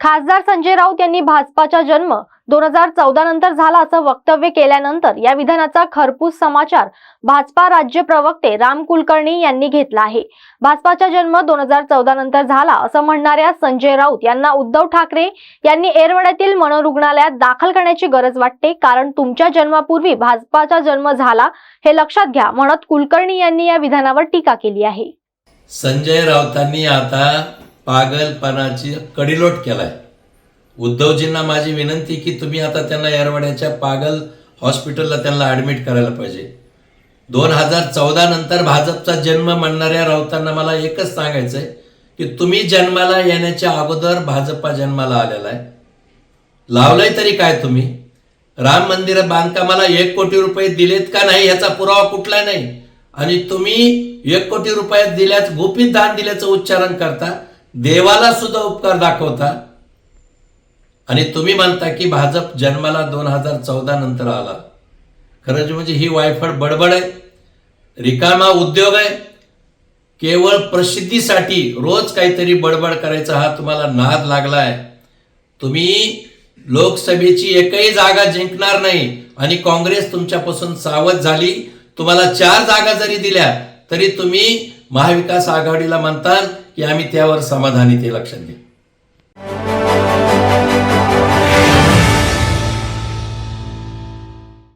खासदार संजय राऊत यांनी भाजपाचा जन्म दोन हजार चौदा नंतर झाला असं वक्तव्य केल्यानंतर या विधानाचा खरपूस समाचार भाजपा राज्य प्रवक्ते राम कुलकर्णी यांनी घेतला आहे. भाजपाचा जन्म दोन हजार चौदा नंतर झाला असं म्हणणाऱ्या संजय राऊत यांना उद्धव ठाकरे यांनी एरवड्यातील मनोरुग्णालयात दाखल करण्याची गरज वाटते. कारण तुमच्या जन्मापूर्वी भाजपाचा जन्म झाला हे लक्षात घ्या म्हणत कुलकर्णी यांनी या विधानावर टीका केली आहे. संजय राऊतांनी आता पागलपणाची कडीलोट केलाय. उद्धवजींना माझी विनंती की तुम्ही आता त्यांना येरवड्याच्या पागल हॉस्पिटलला त्यांना ॲडमिट करायला पाहिजे. दोन हजार चौदा नंतर भाजपचा जन्म म्हणणाऱ्या राऊतांना मला एकच सांगायचं आहे की तुम्ही जन्माला येण्याच्या अगोदर भाजपा जन्माला आलेला आहे. लावलंय तरी काय तुम्ही? राम मंदिर बांधकामाला एक कोटी रुपये दिलेत का नाही याचा पुरावा कुठला नाही? आणि तुम्ही एक कोटी रुपये दिल्याच गुपित दान दिल्याचं उच्चारण करता देवाला सुद्धा उपकार दाखवता. आणि तुम्ही म्हणता की भाजप जन्माला दोन हजार चौदा नंतर आला. खरंच म्हणजे ही वायफळ बडबड आहे. रिकामा उद्योग आहे. केवळ प्रसिद्धीसाठी रोज काहीतरी बडबड करायचा हा तुम्हाला नाद लागलाय. तुम्ही लोकसभेची एकही जागा जिंकणार नाही आणि काँग्रेस तुमच्यापासून सावध झाली. तुम्हाला चार जागा जरी दिल्या तरी तुम्ही महाविकास आघाडीला म्हणताल की आम्ही त्यावर समाधानी ते लक्षात घेऊ.